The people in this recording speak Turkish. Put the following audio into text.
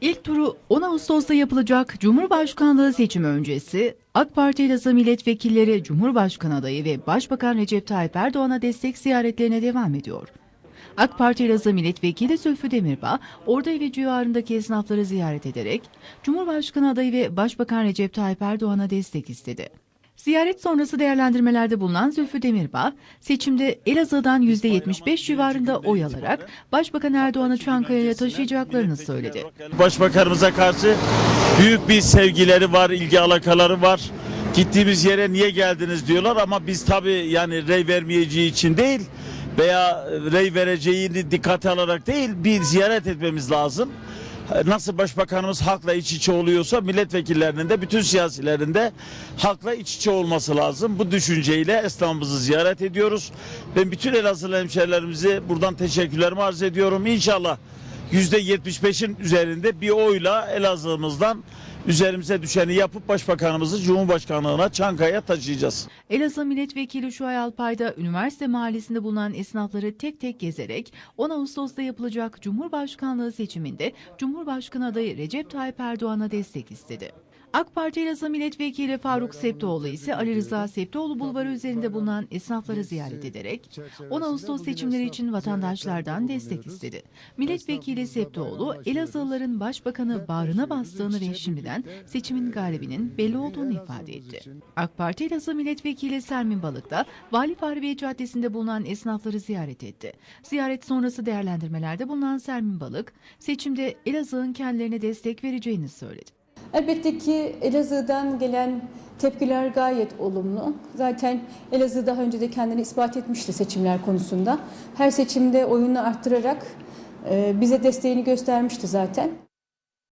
İlk turu 10 Ağustos'ta yapılacak Cumhurbaşkanlığı seçimi öncesi AK Parti Elazığ milletvekilleri Cumhurbaşkanı adayı ve Başbakan Recep Tayyip Erdoğan'a destek ziyaretlerine devam ediyor. AK Parti Elazığ milletvekili Zülfü Demirbağ, orada ve civarındaki esnafları ziyaret ederek Cumhurbaşkanı adayı ve Başbakan Recep Tayyip Erdoğan'a destek istedi. Ziyaret sonrası değerlendirmelerde bulunan Zülfü Demirbağ, seçimde Elazığ'dan %75 civarında oy alarak Başbakan Erdoğan'ı Çankaya'ya taşıyacaklarını söyledi. Başbakanımıza karşı büyük bir sevgileri var, ilgi alakaları var. Gittiğimiz yere niye geldiniz diyorlar ama biz tabii yani rey vermeyeceği için değil veya rey vereceğini dikkate alarak değil bir ziyaret etmemiz lazım. Nasıl başbakanımız halkla iç içe oluyorsa milletvekillerinin de bütün siyasilerin de halkla iç içe olması lazım. Bu düşünceyle esnafımızı ziyaret ediyoruz. Ben bütün Elazığlı hemşehrilerimize buradan teşekkürlerimi arz ediyorum. İnşallah %75'in üzerinde bir oyla Elazığ'ımızdan üzerimize düşeni yapıp başbakanımızı Cumhurbaşkanlığına Çankaya taşıyacağız. Elazığ Milletvekili Şuay Alpayda üniversite mahallesinde bulunan esnafları tek tek gezerek 10 Ağustos'ta yapılacak Cumhurbaşkanlığı seçiminde Cumhurbaşkanı adayı Recep Tayyip Erdoğan'a destek istedi. AK Parti Elazığ Milletvekili Faruk Septoğlu ise Ali Rıza Septoğlu Bulvarı üzerinde bulunan esnafları ziyaret ederek 10 Ağustos seçimleri için vatandaşlardan destek istedi. Milletvekili Septoğlu, Elazığlıların başbakanı bağrına bastığını ve şimdiden seçimin galibinin belli olduğunu ifade etti. AK Parti Elazığ Milletvekili Sermin Balık da Vali Fahri Bey Caddesi'nde bulunan esnafları ziyaret etti. Ziyaret sonrası değerlendirmelerde bulunan Sermin Balık, seçimde Elazığ'ın kendilerine destek vereceğini söyledi. Elbette ki Elazığ'dan gelen tepkiler gayet olumlu. Zaten Elazığ daha önce de kendini ispat etmişti seçimler konusunda. Her seçimde oyunu arttırarak e, bize desteğini göstermişti zaten.